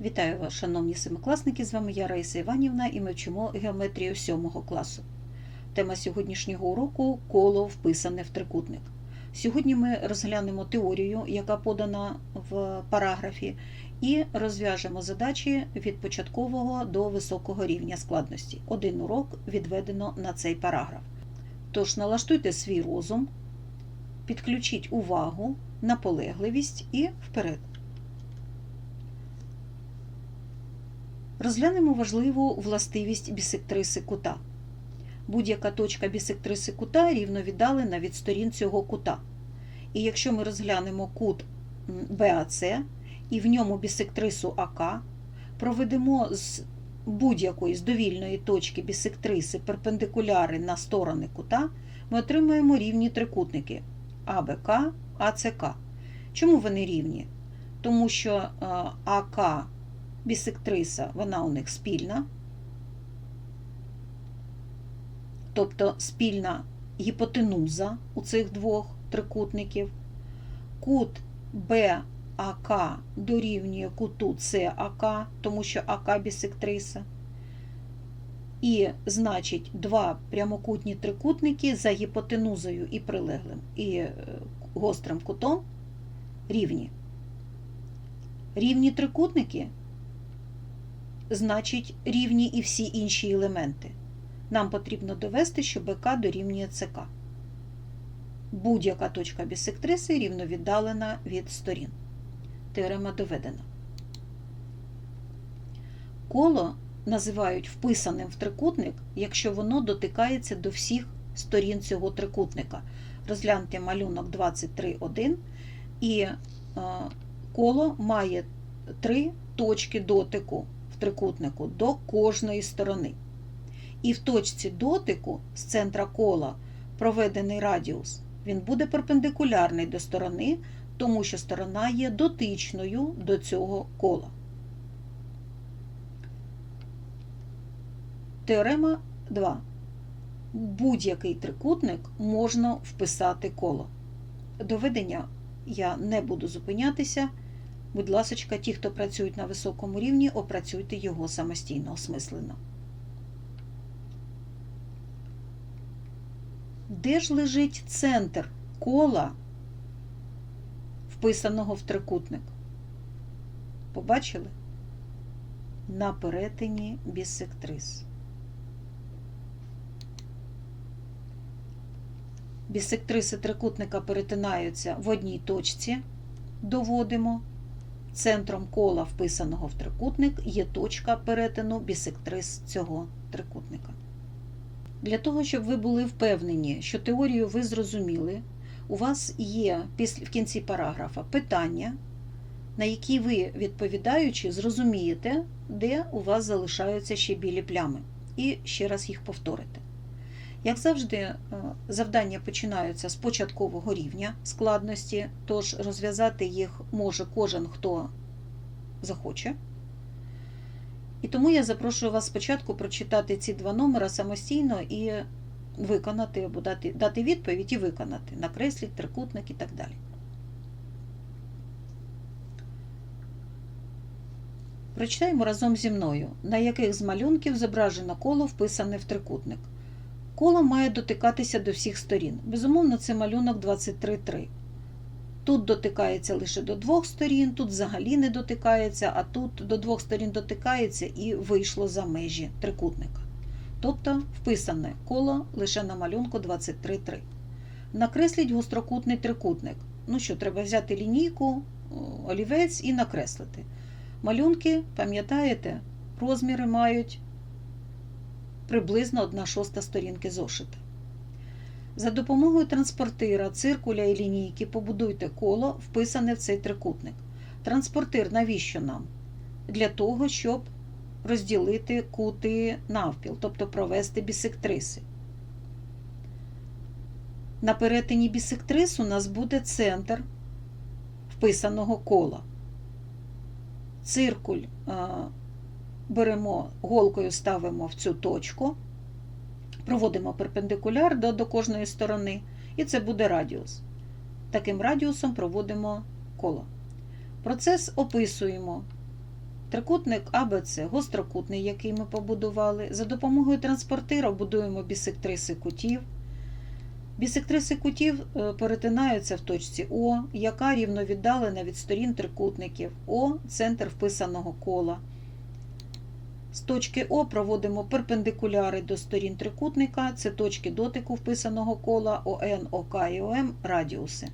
Вітаю вас, шановні семикласники! З вами я Раїса Іванівна і ми вчимо геометрію 7 класу. Тема сьогоднішнього уроку коло вписане в трикутник. Сьогодні ми розглянемо теорію, яка подана в параграфі, і розв'яжемо задачі від початкового до високого рівня складності. Один урок відведено на цей параграф. Тож налаштуйте свій розум, підключіть увагу, наполегливість і вперед. Розглянемо важливу властивість бісектриси кута. Будь-яка точка бісектриси кута рівно віддалена від сторін цього кута. І якщо ми розглянемо кут БАЦ і в ньому бісектрису АК, проведемо з будь-якої з довільної точки бісектриси перпендикуляри на сторони кута, ми отримаємо рівні трикутники АБК, АЦК. Чому вони рівні? Тому що АК бісектриса, вона у них спільна, тобто спільна гіпотенуза у цих двох трикутників. Кут БАК дорівнює куту САК, тому що АК бісектриса. І, значить, два прямокутні трикутники за гіпотенузою і прилеглим, і гострим кутом рівні. Рівні трикутники значить рівні і всі інші елементи. Нам потрібно довести, що БК дорівнює ЦК. Будь-яка точка бісектриси рівно віддалена від сторін. Теорема доведена. Коло називають вписаним в трикутник, якщо воно дотикається до всіх сторін цього трикутника. Розгляньте малюнок 23.1, і коло має три точки дотику трикутнику до кожної сторони. І в точці дотику з центра кола проведений радіус, він буде перпендикулярний до сторони, тому що сторона є дотичною до цього кола. Теорема 2. Будь-який трикутник можна вписати коло. Доведення я не буду зупинятися. Будь ласка, ті, хто працюють на високому рівні, опрацюйте його самостійно, осмислено. Де ж лежить центр кола, вписаного в трикутник? Побачили? На перетині бісектрис. Бісектриси трикутника перетинаються в одній точці, доводимо. Центром кола, вписаного в трикутник, є точка перетину бісектрис цього трикутника. Для того, щоб ви були впевнені, що теорію ви зрозуміли, у вас є в кінці параграфа питання, на які ви, відповідаючи, зрозумієте, де у вас залишаються ще білі плями. І ще раз їх повторите. Як завжди, завдання починаються з початкового рівня складності, тож розв'язати їх може кожен, хто захоче. І тому я запрошую вас спочатку прочитати ці два номера самостійно і виконати, або дати, дати відповідь і виконати, накресліть, трикутник і так далі. Прочитаємо разом зі мною, на яких з малюнків зображено коло вписане в трикутник. Коло має дотикатися до всіх сторін. Безумовно, це малюнок 23.3. Тут дотикається лише до двох сторін, тут взагалі не дотикається, а тут до двох сторін дотикається і вийшло за межі трикутника. Тобто вписане коло лише на малюнку 23.3. Накресліть гострокутний трикутник. Ну що, треба взяти лінійку, олівець і накреслити. Малюнки, пам'ятаєте, розміри мають приблизно 1 шоста сторінки зошита. За допомогою транспортира, циркуля і лінійки побудуйте коло, вписане в цей трикутник. Транспортир навіщо нам? Для того, щоб розділити кути навпіл, тобто провести бісектриси. На перетині бісектрис у нас буде центр вписаного кола. Циркуль беремо голкою, ставимо в цю точку, проводимо перпендикуляр до, до кожної сторони, і це буде радіус. Таким радіусом проводимо коло. Процес описуємо Трикутник АБЦ, гострокутний, який ми побудували. За допомогою транспортира будуємо бісектриси кутів. Бісектриси кутів е, перетинаються в точці О, яка рівно віддалена від сторін трикутників. О центр вписаного кола. З точки О проводимо перпендикуляри до сторін трикутника, це точки дотику вписаного кола ОН, ОК і ОМ радіуси.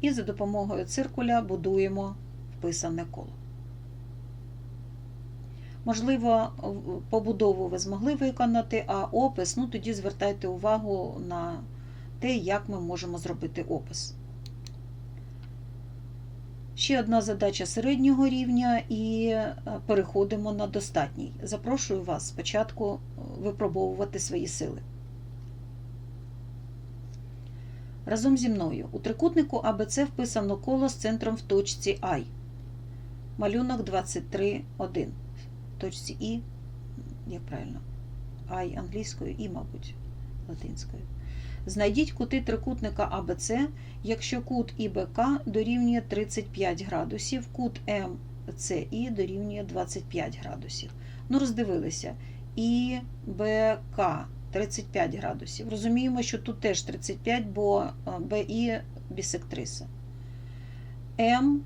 І за допомогою циркуля будуємо вписане коло. Можливо, побудову ви змогли виконати, а опис, ну тоді звертайте увагу на те, як ми можемо зробити опис. Ще одна задача середнього рівня і е, переходимо на достатній. Запрошую вас спочатку е, випробовувати свої сили. Разом зі мною у трикутнику АБЦ вписано коло з центром в точці I. Малюнок 23.1. В точці І, як правильно? I англійською і, мабуть, латинською. Знайдіть кути трикутника АБЦ, якщо кут ІБК дорівнює 35 градусів, кут МЦІ дорівнює 25 градусів. Ну, роздивилися. ІБК 35 градусів. Розуміємо, що тут теж 35, бо е, БІ бісектриса. М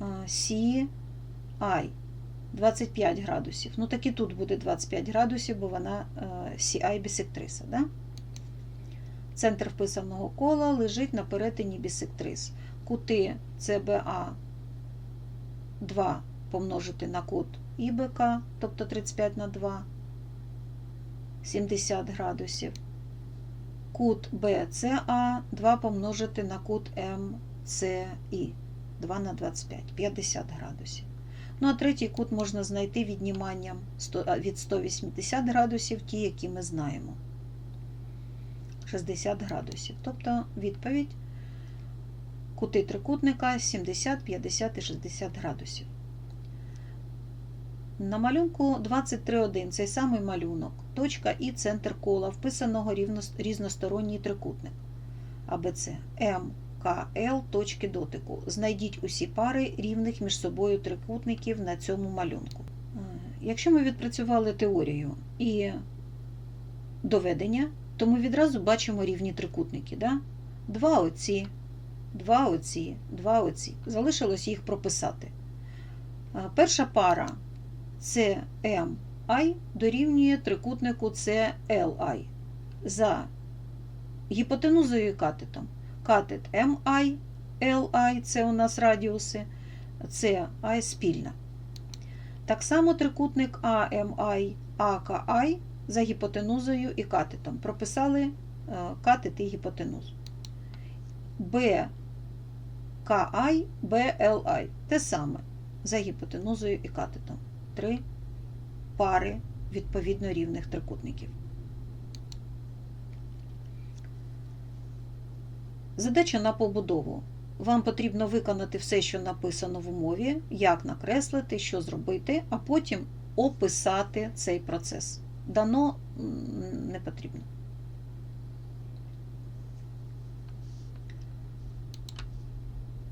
е, Сі Ай 25 градусів. Ну, так і тут буде 25 градусів, бо вона е, CI бісектриса. Да? Центр вписаного кола лежить на перетині бісектрис. Кути CBA 2 помножити на кут ІБК, тобто 35 на 2, 70 градусів. Кут BCA 2 помножити на кут MCI 2 на 25, 50 градусів. Ну, а третій кут можна знайти відніманням від 180 градусів, ті, які ми знаємо. 60 градусів. Тобто відповідь кути трикутника 70, 50 і 60 градусів. На малюнку 23.1 цей самий малюнок. Точка і центр кола, вписаного різносторонній трикутник АБЦ. М, К, точки дотику. Знайдіть усі пари рівних між собою трикутників на цьому малюнку. Е, Якщо ми відпрацювали теорію і доведення, то ми відразу бачимо рівні трикутники. Да? Два оці, два оці, два оці. Залишилось їх прописати. Е, Перша пара CMI дорівнює трикутнику CLI за гіпотенузою і катетом. Катет MI, LI це у нас радіуси, CI спільна. Так само трикутник AMI, AKI за гіпотенузою і катетом. Прописали е, катет і гіпотенузу. BKI, BLI те саме за гіпотенузою і катетом. Три пари відповідно рівних трикутників. Задача на побудову. Вам потрібно виконати все, що написано в умові, як накреслити, що зробити, а потім описати цей процес. Дано не потрібно.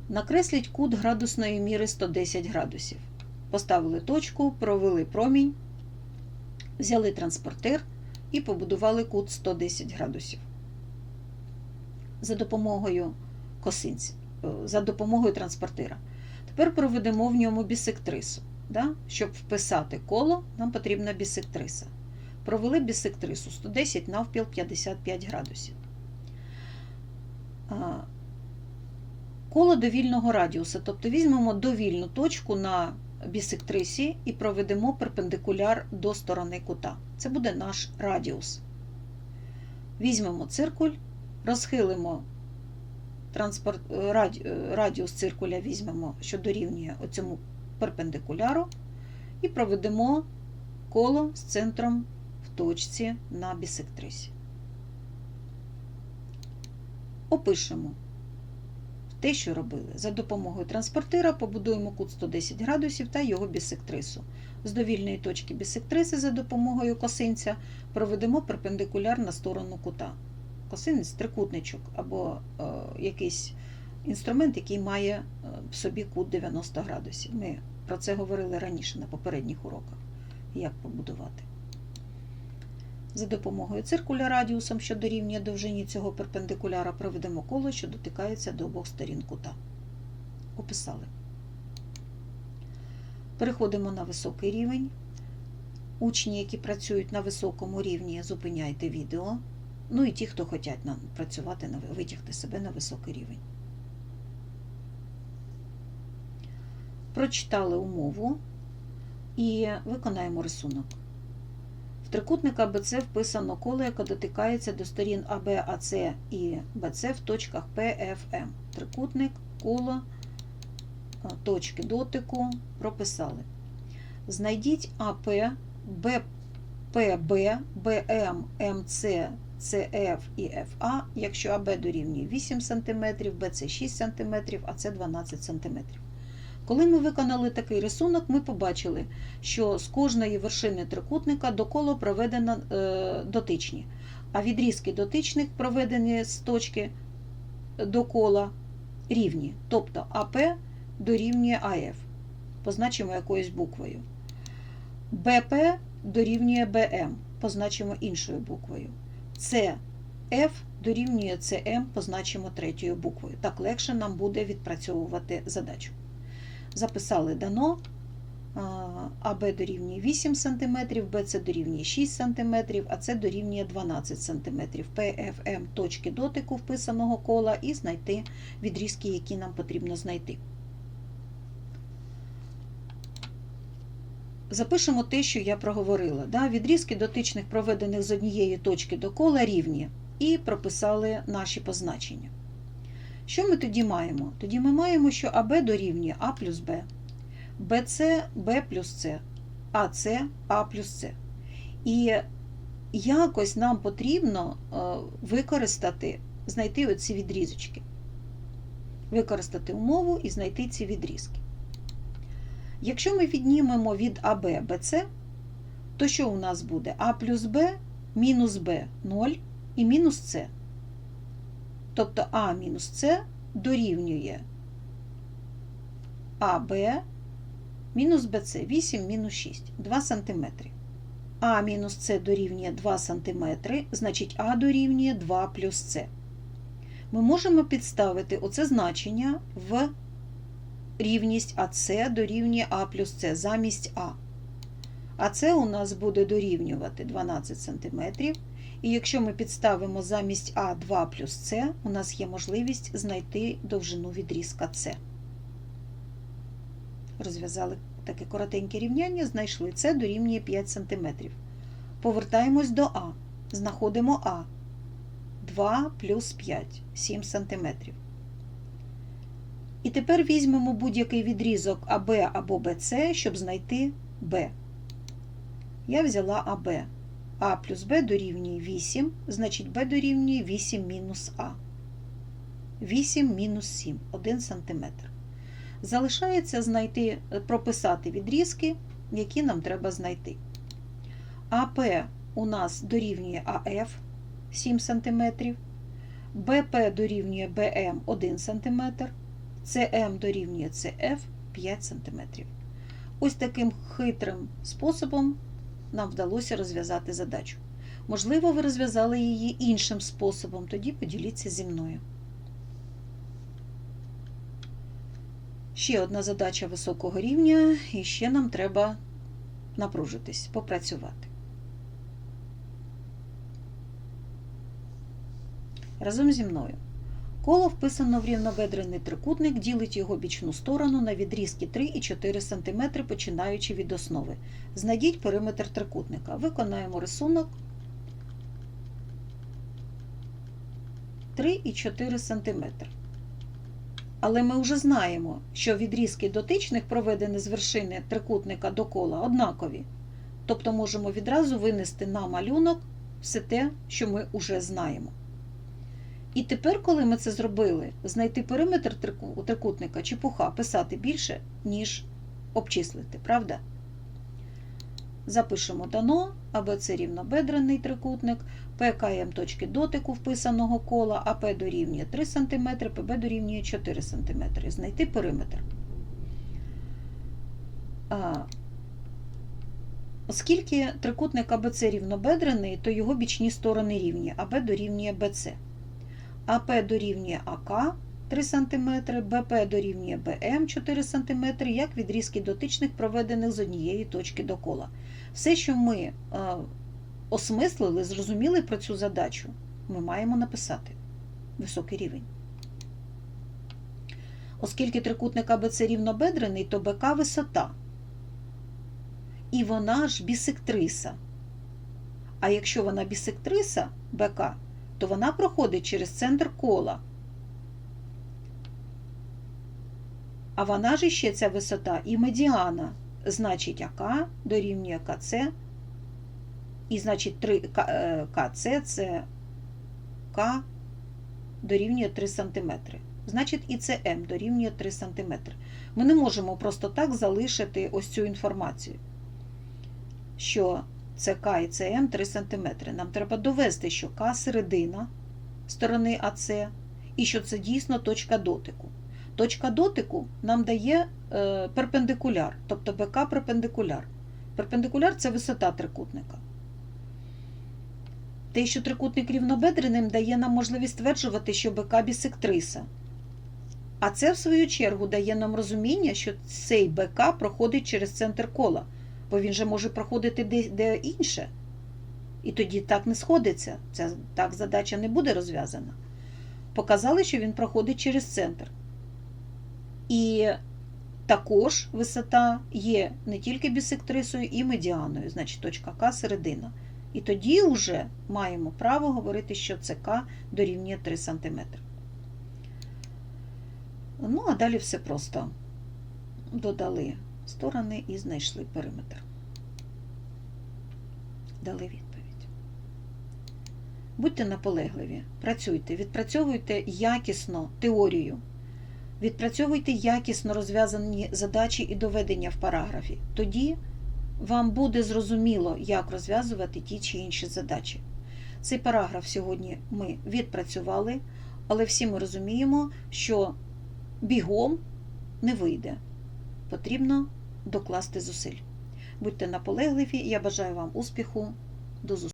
Накресліть кут градусної міри 110 градусів. Поставили точку, провели промінь, взяли транспортир і побудували кут 110 градусів. За допомогою косинця, е, за допомогою транспортира. Тепер проведемо в ньому бісектрису. Да? Щоб вписати коло, нам потрібна бісектриса. Провели бісектрису 110 навпіл 55 градусів. Коло довільного радіуса, тобто візьмемо довільну точку на бісектрисі і проведемо перпендикуляр до сторони кута. Це буде наш радіус. Візьмемо циркуль, розхилимо транспорт, е, е, радіус циркуля, візьмемо, що дорівнює оцьому перпендикуляру, і проведемо коло з центром точці на бісектрисі. Опишемо те, що робили. За допомогою транспортира побудуємо кут 110 градусів та його бісектрису. З довільної точки бісектриси за допомогою косинця проведемо перпендикуляр на сторону кута. Косинець трикутничок або е, якийсь інструмент, який має е, в собі кут 90 градусів. Ми про це говорили раніше на попередніх уроках, як побудувати. За допомогою циркуля радіусом, що дорівнює довжині цього перпендикуляра, проведемо коло, що дотикається до обох сторін кута. Описали. Переходимо на високий рівень. Учні, які працюють на високому рівні, зупиняйте відео. Ну і ті, хто хочуть нам працювати, витягти себе на високий рівень. Прочитали умову і виконаємо рисунок. В трикутник АБЦ вписано коло, яке дотикається до сторін АБ, АЦ і БЦ в точках П, Ф, М. Трикутник, коло, е, точки дотику прописали. Знайдіть АП, БПБ, БМ, МЦ, ЦФ і ФА, якщо АБ дорівнює 8 см, БЦ 6 см, АЦ 12 см. Коли ми виконали такий рисунок, ми побачили, що з кожної вершини трикутника до кола проведено е, дотичні, а відрізки дотичних, проведені з точки до кола, рівні. Тобто АП дорівнює АФ, позначимо якоюсь буквою. БП дорівнює БМ, позначимо іншою буквою. ЦФ дорівнює ЦМ, позначимо третьою буквою. Так легше нам буде відпрацьовувати задачу. Записали дано. АБ дорівнює 8 см, БЦ дорівнює 6 см, АЦ дорівнює 12 см. ПФМ точки дотику вписаного кола і знайти відрізки, які нам потрібно знайти. Запишемо те, що я проговорила. Да? Відрізки дотичних проведених з однієї точки до кола рівні. І прописали наші позначення. Що ми тоді маємо? Тоді ми маємо, що АБ дорівнює А плюс Б, БЦ Б плюс С, АЦ А плюс С. І якось нам потрібно використати, знайти оці відрізочки. Використати умову і знайти ці відрізки. Якщо ми віднімемо від АБ БЦ, то що у нас буде? А плюс Б мінус Б 0 і мінус С. Тобто А мінус С дорівнює АБ мінус БЦ 8 мінус 6, 2 см. А мінус С дорівнює 2 см, значить А дорівнює 2 плюс С. Ми можемо підставити оце значення в рівність АС дорівнює А плюс С замість А. А це у нас буде дорівнювати 12 см. І якщо ми підставимо замість А 2 плюс С, у нас є можливість знайти довжину відрізка С. Розв'язали таке коротеньке рівняння, знайшли С дорівнює 5 см. Повертаємось до А. Знаходимо А. 2 плюс 5 7 см. І тепер візьмемо будь-який відрізок АБ або БЦ, щоб знайти Б. Я взяла АБ. А плюс Б дорівнює 8, значить Б дорівнює 8 мінус А. 8 мінус 7 1 см. Залишається знайти, прописати відрізки, які нам треба знайти. АП у нас дорівнює АФ 7 см, БП дорівнює БМ 1 см, СМ дорівнює СФ 5 см. Ось таким хитрим способом нам вдалося розв'язати задачу. Можливо, ви розв'язали її іншим способом, тоді поділіться зі мною. Ще одна задача високого рівня, і ще нам треба напружитись, попрацювати. Разом зі мною. Коло вписано в рівнобедрений трикутник, ділить його бічну сторону на відрізки 3 і 4 см, починаючи від основи. Знайдіть периметр трикутника. Виконаємо рисунок 3 і 4 см. Але ми вже знаємо, що відрізки дотичних, проведені з вершини трикутника до кола, однакові. Тобто можемо відразу винести на малюнок все те, що ми вже знаємо. І тепер, коли ми це зробили, знайти периметр трикутника чепуха писати більше, ніж обчислити, правда? Запишемо дано, АБЦ рівнобедрений трикутник, ПКМ точки дотику вписаного кола, АП дорівнює 3 см, ПБ дорівнює 4 см. Знайти периметр. А, Оскільки трикутник АБЦ рівнобедрений, то його бічні сторони рівні, АБ дорівнює БЦ. АП дорівнює АК 3 см, БП дорівнює БМ 4 см, як відрізки дотичних, проведених з однієї точки до кола. Все, що ми е, осмислили, зрозуміли про цю задачу, ми маємо написати високий рівень. Оскільки трикутник АБЦ рівнобедрений, то БК висота. І вона ж бісектриса. А якщо вона бісектриса БК, то вона проходить через центр кола. А вона ж ще ця висота і медіана. Значить, АК дорівнює КЦ. І значить 3 КЦ це К дорівнює 3 см. Значить, і ЦМ дорівнює 3 см. Ми не можемо просто так залишити ось цю інформацію, що ЦК і ЦМ 3 см. Нам треба довести, що К середина сторони АЦ, і що це дійсно точка дотику. Точка дотику нам дає е, перпендикуляр, тобто БК перпендикуляр. Перпендикуляр це висота трикутника. Те, що трикутник рівнобедреним, дає нам можливість стверджувати, що БК бісектриса. А це, в свою чергу, дає нам розуміння, що цей БК проходить через центр кола, бо він же може проходити де, де інше. І тоді так не сходиться. Ця так задача не буде розв'язана. Показали, що він проходить через центр. І також висота є не тільки бісектрисою, і медіаною, значить точка К середина. І тоді вже маємо право говорити, що ЦК дорівнює 3 см. Ну, а далі все просто. Додали сторони і знайшли периметр. Дали відповідь. Будьте наполегливі, працюйте, відпрацьовуйте якісно теорію. Відпрацьовуйте якісно розв'язані задачі і доведення в параграфі. Тоді вам буде зрозуміло, як розв'язувати ті чи інші задачі. Цей параграф сьогодні ми відпрацювали, але всі ми розуміємо, що бігом не вийде. Потрібно докласти зусиль. Будьте наполегливі, я бажаю вам успіху. До зустрічі!